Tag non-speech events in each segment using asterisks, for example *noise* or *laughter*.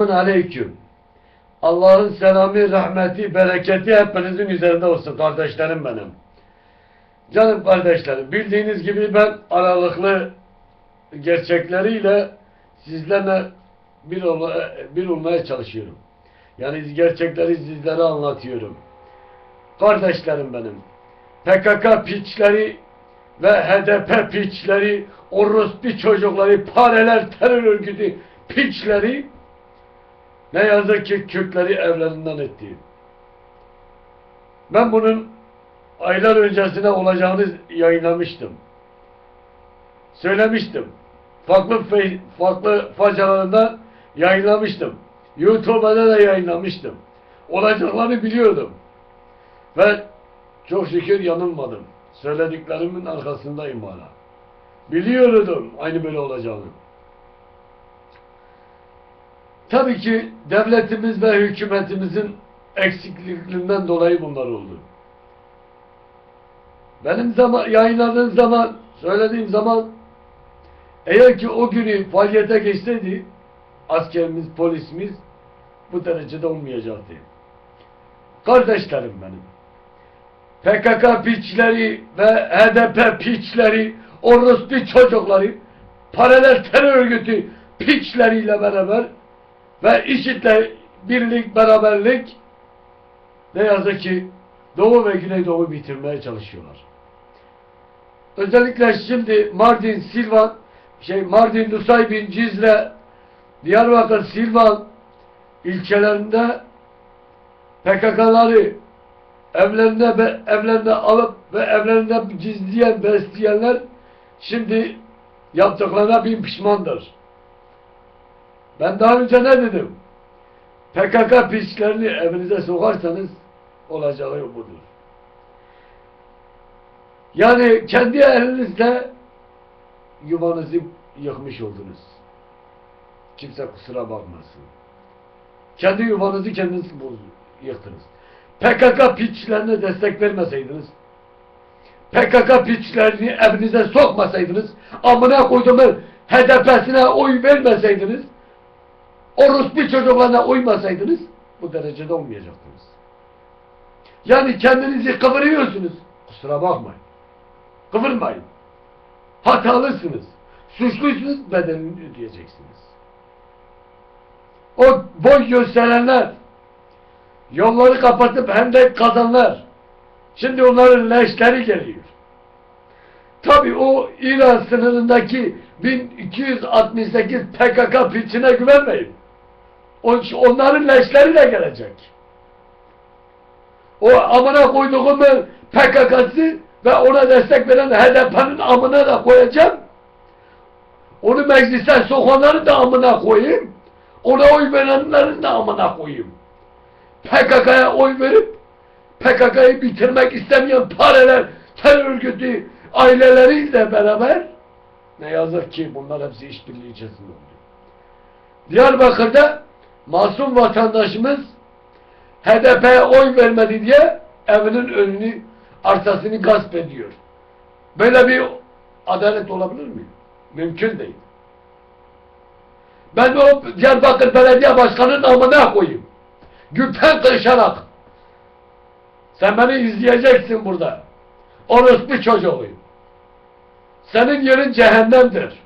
aleyküm. Allah'ın selamı, rahmeti, bereketi hepinizin üzerinde olsun kardeşlerim benim. Canım kardeşlerim, bildiğiniz gibi ben aralıklı gerçekleriyle sizlerle bir, ol bir olmaya çalışıyorum. Yani gerçekleri sizlere anlatıyorum. Kardeşlerim benim, PKK piçleri ve HDP piçleri, orospu çocukları, pareler, terör örgütü piçleri ne yazık ki Kürtleri evlerinden etti. Ben bunun aylar öncesine olacağını yayınlamıştım. Söylemiştim. Farklı farklı facalarında yayınlamıştım. YouTube'da da yayınlamıştım. Olacaklarını biliyordum. Ve çok şükür yanılmadım. Söylediklerimin arkasındayım hala. Biliyordum aynı böyle olacağını. Tabii ki devletimiz ve hükümetimizin eksikliklerinden dolayı bunlar oldu. Benim zaman, yayınladığım zaman, söylediğim zaman eğer ki o günü faaliyete geçseydi askerimiz, polisimiz bu derecede olmayacaktı. Kardeşlerim benim. PKK piçleri ve HDP piçleri, orospu çocukları, paralel terör örgütü piçleriyle beraber ve IŞİD'le birlik, beraberlik ne yazık ki Doğu ve Güneydoğu bitirmeye çalışıyorlar. Özellikle şimdi Mardin, Silvan, şey Mardin, Nusaybin, Cizre, Diyarbakır, Silvan ilçelerinde PKK'ları evlerine evlerine alıp ve evlerinde gizleyen, besleyenler şimdi yaptıklarına bin pişmandır. Ben daha önce ne dedim? PKK piçlerini evinize sokarsanız olacağı budur. Yani kendi elinizle yuvanızı yıkmış oldunuz. Kimse kusura bakmasın. Kendi yuvanızı kendiniz yıktınız. PKK piçlerine destek vermeseydiniz, PKK piçlerini evinize sokmasaydınız, amına koyduğumun HDP'sine oy vermeseydiniz, orospu çocuklarına uymasaydınız bu derecede olmayacaktınız. Yani kendinizi kıvırıyorsunuz. Kusura bakmayın. Kıvırmayın. Hatalısınız. Suçluysunuz bedelini ödeyeceksiniz. O boy gösterenler yolları kapatıp hem de kazanlar şimdi onların leşleri geliyor. Tabi o İran sınırındaki 1268 PKK piçine güvenmeyin. On- Onların leşleri de gelecek. O amına koyduğumun PKK'sı ve ona destek veren HDP'nin amına da koyacağım. Onu meclise sokanları da amına koyayım. Ona oy verenlerin de amına koyayım. PKK'ya oy verip PKK'yı bitirmek istemeyen pareler, terör örgütü aileleriyle beraber ne yazık ki bunlar hepsi işbirliği içerisinde oldu. Diyarbakır'da masum vatandaşımız HDP'ye oy vermedi diye evinin önünü, arsasını gasp ediyor. Böyle bir adalet olabilir mi? Mümkün değil. Ben o Diyarbakır Belediye Başkanı'nın amına koyayım. Gülten kırışarak. Sen beni izleyeceksin burada. Orospu çocuğu. Senin yerin cehennemdir.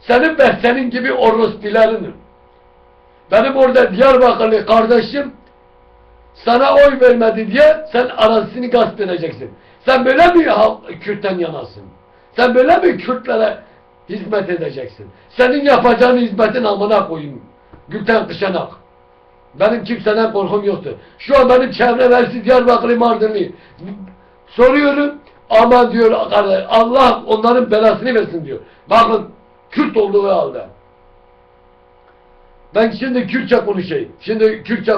Senin ve senin gibi orospilerin. Benim orada Diyarbakırlı kardeşim sana oy vermedi diye sen arasını gasp edeceksin. Sen böyle mi Kürt'ten yanasın? Sen böyle mi Kürtlere hizmet edeceksin? Senin yapacağın hizmetin amına koyayım. Gülten Kışanak. Benim kimseden korkum yoktur. Şu an benim çevrelersi Diyarbakırlı Mardinli. Soruyorum ama diyor Allah onların belasını versin diyor. Bakın Kürt olduğu halde. Ben şimdi Kürtçe konuşayım. Şimdi Kürtçe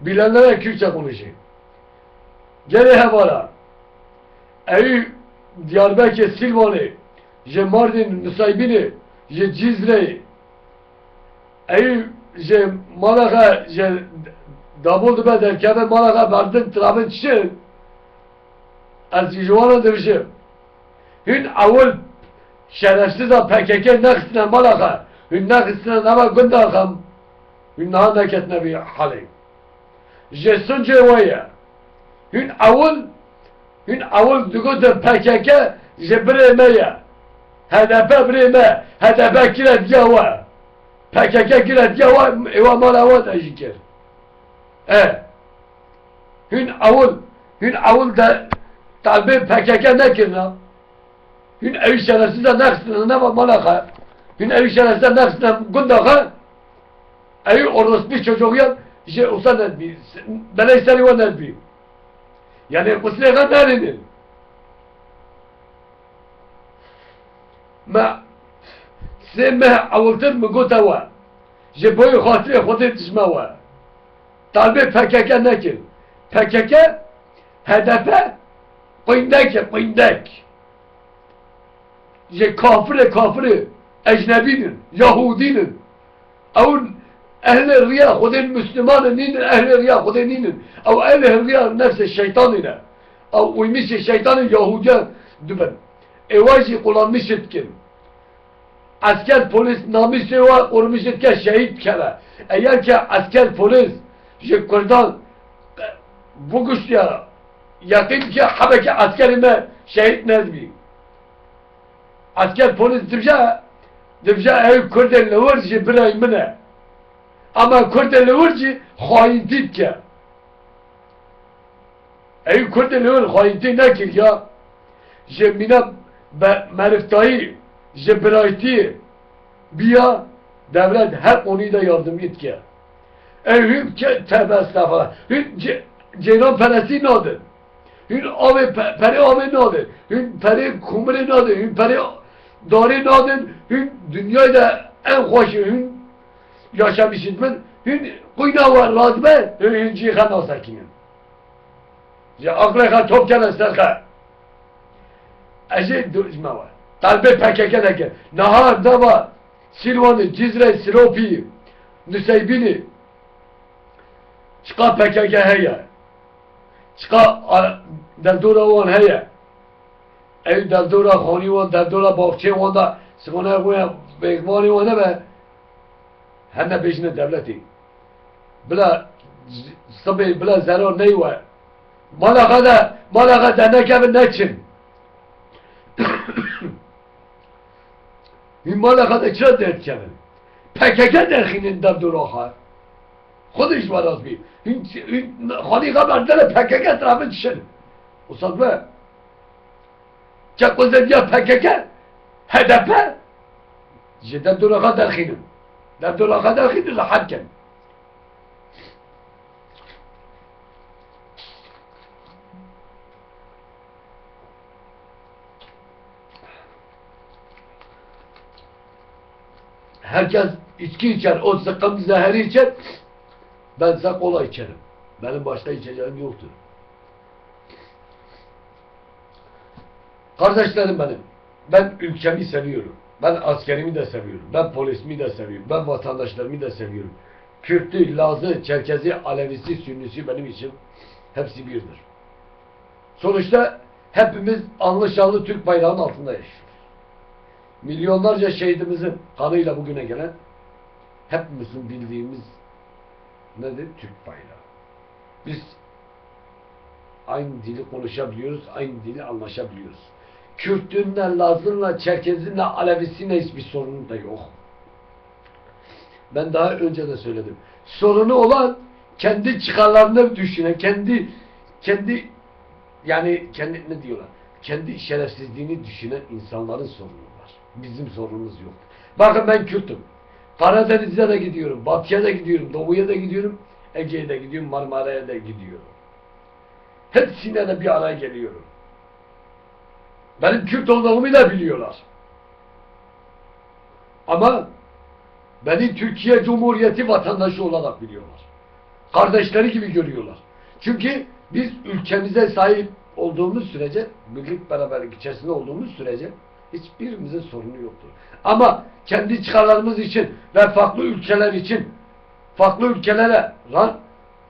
bilenlere Kürtçe konuşayım. Geri hevara. Ey Diyarbakır Silvan'ı, je Mardin Nusaybin'i, je Cizre'yi, ey je Malaka, je Davul be derkebe Malaka Bardın Trabın Çin, az jivana demişim. Hün avul şerefsiz a PKK nakısına Malaka, hün nakısına nama gündakam, Hün naha neketne bir hali. Jesun cevaya. Hün avul hün avul dugu de PKK jebremeye. HDP breme. HDP kiret yava. PKK kiret yava. Eva malava da jikir. E. Hün avul hün avul da talbe PKK ne kirna? Hün evi şerefsiz de neksine ne var malaka? Hün evi şerefsiz de neksine gundaka? Evi orospu çocuğu ya işte olsa ne bir bana istedi o ne bir yani muslika nerede ما سمه اولتر مگوتا و جه بوی خاطر خودی تشما و طالبه پکک نکن پکک هدفه قیندک قیندک جه کافر کافر اجنبینن یهودینن اون Ehl-i riya, hudin müslümanı ninin ehl-i riya, hudin ninin. Ev ehl-i riya nefse şeytanine. Ev uymişi şeytanı Yahudiye dümen. Evajı kullanmış etkin. Asker polis namişi ve urmuş etken şehit kere. Eğer ki asker polis, je kurdan bu güçlüya yakın ki habeki askerime şehit nezmi. Asker polis dibja, dibja ev kurdan levur je birey mine. Ama Kurdan levur je hain dit ke. Ev Kurdan levur hain dit nekir ya. Je mina meriftayı Cebrail'i biya devlet hep onu da yardım et ki. Evhüm ke tevbe estağfurullah. Ce, ceylan peresi nadır. Hün pe, peri abi nadır. Hün peri kumri nadır. Hün peri dari nadır. Hün dünyayı da en hoş hün yaşamışız ben. Hün kuyna var lazme. Hün cihan asakinin. Ya akla top kere serka. Ece dözme var. Talbe PKK neke. Nahar, Dava, Silvan'ı, Cizre, Silopi, Nüseybini. Çıka PKK heye. Çıka derdora wan heye. Ev derdora khani wan, derdora bahçe wan da sıkına koya bekmani wan ne be. Henne bejine devleti. Bila sabi bila zarar ney var. Malakada, malakada ne kebin ne çin. ممالقات چرا درد کنه پککه درخینین در دور آخر خودش براز بی خانی قبل داره پککه طرفه چشن استاد به چه قزد یا پککه هدفه جه در دور Lebdül kadar hidrle haccen. Herkes içki içer, o sıkkın zehri içer. Bense kola içerim. Benim başta içeceğim yoktur. Kardeşlerim benim, ben ülkemi seviyorum. Ben askerimi de seviyorum. Ben polisimi de seviyorum. Ben vatandaşlarımı da seviyorum. Kürtü, Lazı, Çerkezi, Alevisi, Sünnisi benim için hepsi birdir. Sonuçta hepimiz anlı şanlı Türk bayrağının altında yaşıyoruz milyonlarca şehidimizin kanıyla bugüne gelen hepimizin bildiğimiz nedir? Türk bayrağı. Biz aynı dili konuşabiliyoruz, aynı dili anlaşabiliyoruz. Kürtünle, Lazınla, Çerkezinle, Alevisinle hiçbir sorunu da yok. Ben daha önce de söyledim. Sorunu olan kendi çıkarlarını düşünen, kendi kendi yani kendi ne diyorlar? Kendi şerefsizliğini düşünen insanların sorunu var. Bizim sorunumuz yok. Bakın ben Kürt'üm. Karadeniz'e de gidiyorum, Batı'ya da gidiyorum, Doğu'ya da gidiyorum, Ege'ye de gidiyorum, Marmara'ya da gidiyorum. Hepsine de bir araya geliyorum. Benim Kürt olduğumu da biliyorlar. Ama beni Türkiye Cumhuriyeti vatandaşı olarak biliyorlar. Kardeşleri gibi görüyorlar. Çünkü biz ülkemize sahip olduğumuz sürece, birlik beraberlik içerisinde olduğumuz sürece hiçbirimizin sorunu yoktur. Ama kendi çıkarlarımız için ve farklı ülkeler için farklı ülkelere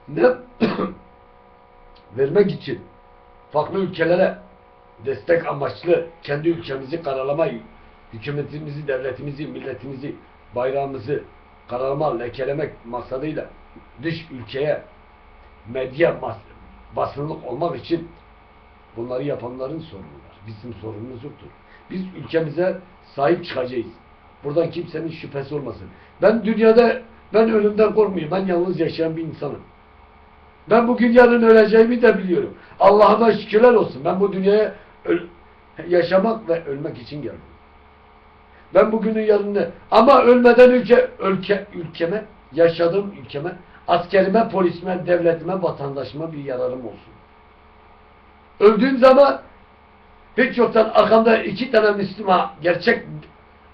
ne *coughs* vermek için farklı ülkelere destek amaçlı kendi ülkemizi karalamayı, hükümetimizi, devletimizi, milletimizi, bayrağımızı kararma, lekelemek maksadıyla dış ülkeye medya bas, basınlık olmak için bunları yapanların sorunu var. Bizim sorunumuz yoktur. Biz ülkemize sahip çıkacağız. Buradan kimsenin şüphesi olmasın. Ben dünyada ben ölümden korkmuyorum. Ben yalnız yaşayan bir insanım. Ben bugün yarın öleceğimi de biliyorum. Allah'ıma şükürler olsun. Ben bu dünyaya öl- yaşamak ve ölmek için geldim. Ben bugünün yarını ama ölmeden önce ülke, ülkeme, yaşadığım ülkeme, askerime, polisime, devletime, vatandaşıma bir yararım olsun. Öldüğüm zaman hiç yoktan arkamda iki tane Müslüman, gerçek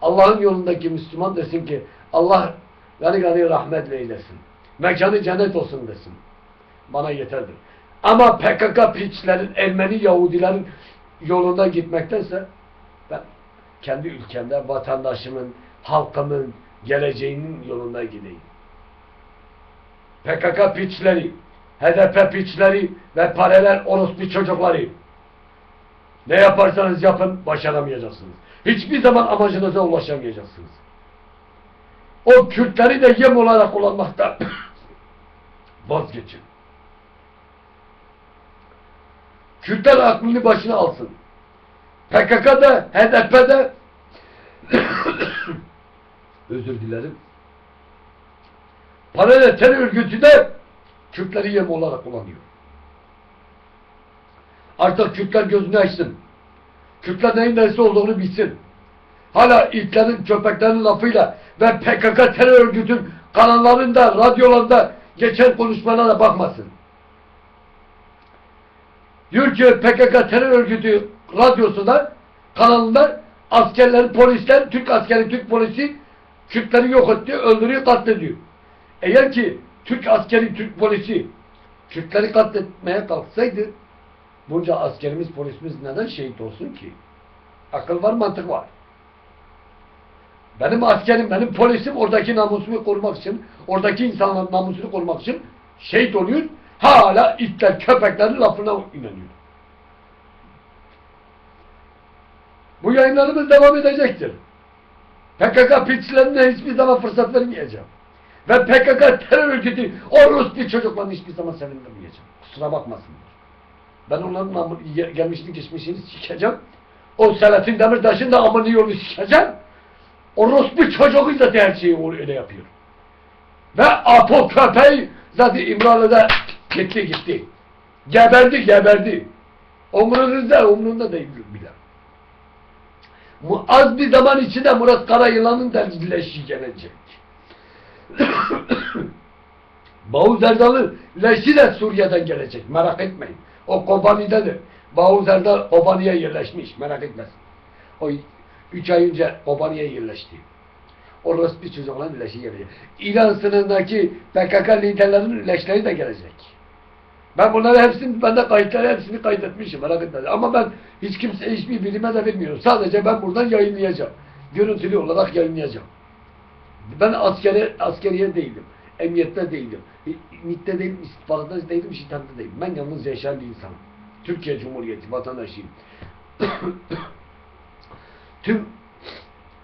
Allah'ın yolundaki Müslüman desin ki Allah gani gani rahmetle eylesin. Mekanı cennet olsun desin. Bana yeterdir. Ama PKK piçlerin, Ermeni Yahudilerin yolunda gitmektense ben kendi ülkemde vatandaşımın, halkımın, geleceğinin yolunda gideyim. PKK piçleri, HDP piçleri ve paralel orospu çocukları ne yaparsanız yapın başaramayacaksınız. Hiçbir zaman amacınıza ulaşamayacaksınız. O Kürtleri de yem olarak kullanmakta *coughs* vazgeçin. Kürtler aklını başına alsın. PKK'da, HDP'de *coughs* özür dilerim. Paralel terör örgütü de Kürtleri yem olarak kullanıyor. Artık Kürtler gözünü açsın. Kürtler neyin nesi olduğunu bilsin. Hala itlerin, köpeklerin lafıyla ve PKK terör örgütün kanallarında, radyolarında geçen konuşmalara bakmasın. Diyor ki PKK terör örgütü radyosunda, kanalında askerler, polisler, Türk askeri, Türk polisi Kürtleri yok etti, öldürüyor, katlediyor. Eğer ki Türk askeri, Türk polisi Kürtleri katletmeye kalksaydı bunca askerimiz, polisimiz neden şehit olsun ki? Akıl var, mantık var. Benim askerim, benim polisim oradaki namusumu korumak için, oradaki insanların namusunu korumak için şehit oluyor. Hala itler, köpeklerin lafına inanıyor. Bu yayınlarımız devam edecektir. PKK piçlerine hiçbir zaman fırsat vermeyeceğim. Ve PKK terör örgütü orospu çocuklarını hiçbir zaman sevindirmeyeceğim. Kusura bakmasınlar. Ben onların namı- ge- gelmişini geçmişini sikeceğim. O Selahattin Demirtaş'ın da amını yolu sikeceğim. Orospu çocuğu da her şeyi öyle yapıyor. Ve Apo köpeği zaten İmralı'da gitti gitti. Geberdi geberdi. Umrunuzda umrunda değil bile. Az bir zaman içinde Murat Karayılan'ın da gelecek. *coughs* Bağuz Erdal'ın leşi de Suriye'den gelecek. Merak etmeyin. O Kobani'dedir. Bağuz Erdal Kobani'ye yerleşmiş. Merak etmesin. O üç ay önce Kobani'ye yerleşti. Orası bir çocukların leşi gelecek. İran sınırındaki PKK liderlerinin leşleri de gelecek. Ben bunları hepsini, bende kayıtları hepsini kaydetmişim merak etmeyin. Ama ben hiç kimse, hiçbir bilime de bilmiyorum. Sadece ben buradan yayınlayacağım. Görüntülü olarak yayınlayacağım. Ben askeri, askeriye değilim. Emniyette değilim. MİT'te değilim, istihbaratda değilim, şiddette değilim. Ben yalnız yaşayan bir insanım. Türkiye Cumhuriyeti vatandaşıyım. *coughs* Tüm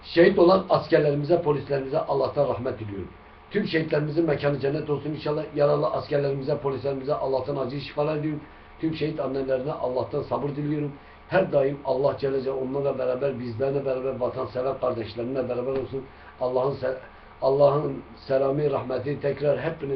şehit olan askerlerimize, polislerimize Allah'tan rahmet diliyorum. Tüm şehitlerimizin mekanı cennet olsun inşallah. Yaralı askerlerimize, polislerimize Allah'tan acil şifalar diliyorum. Tüm şehit annelerine Allah'tan sabır diliyorum. Her daim Allah Celle Celaluhu onlarla beraber, bizlerle beraber, vatansever kardeşlerimle beraber olsun. Allah'ın Allah'ın selamı, rahmeti tekrar hepiniz